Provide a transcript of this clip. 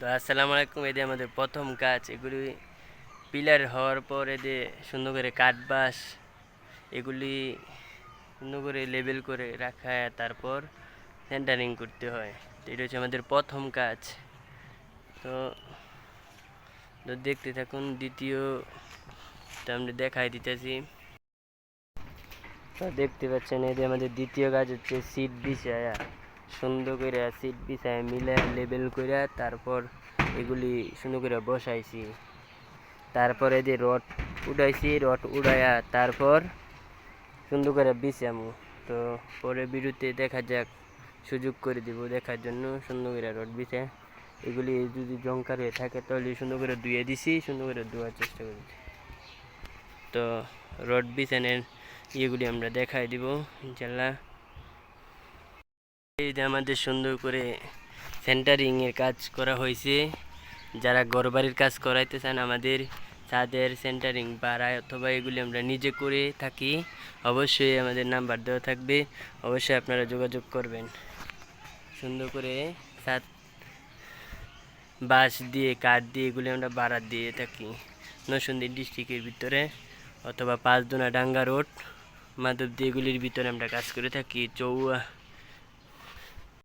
তো আসসালামু আলাইকুম এদের আমাদের প্রথম কাজ, এগুলি পিলার হওয়ার পর এদের সুন্দর করে কাঠবাস এগুলি সুন্দর করে লেবেল করে রাখা, তারপর সেন্টারিং করতে হয়। তো এটা হচ্ছে আমাদের প্রথম কাজ। তো তো দেখতে থাকুন, দ্বিতীয় তো আমরা দেখাই দিতেছি। তো দেখতে পাচ্ছেন যে আমাদের দ্বিতীয় কাজ হচ্ছে সিট বিছায়া। সুন্দর করে সিট বিছায় মিলে লেবেল করে তারপর এগুলি সুন্দর করে বসাইছি। তারপরে যে রড উড়াইছি রড উড়াইয়া তারপর সুন্দর করে বিছামু। তো পরে বিরুতে দেখা যাক, সুযোগ করে দিব দেখার জন্য সুন্দর করে রড বিছে এগুলি যদি জঙ্কার হয়ে থাকে তাহলে সুন্দর করে ধুয়ে দিছি, সুন্দর করে ধোয়ার চেষ্টা করেছি তো রড বিছানের ইয়েগুলি আমরা দেখাই দিব, ইনশাল্লাহ। এই যে আমাদের সুন্দর করে সেন্টারিং এর কাজ করা হয়েছে। যারা ঘরবাড়ির কাজ করাইতে চান আমাদের ছাদের সেন্টারিং বাড়ায় অথবা এগুলি আমরা নিজে করে থাকি। অবশ্যই আমাদের নাম্বার দেওয়া থাকবে। অবশ্যই আপনারা যোগাযোগ করবেন। সুন্দর করে ছাদ, বাঁশ দিয়ে, কাঠ দিয়ে এগুলি আমরা বাড়া দিয়ে থাকি। নরসিংদী ডিস্ট্রিক্টের ভিতরে অথবা পাঁচদোনা ডাঙ্গা রোড, মাধবদী এগুলির ভিতরে আমরা কাজ করে থাকি। চৌয়া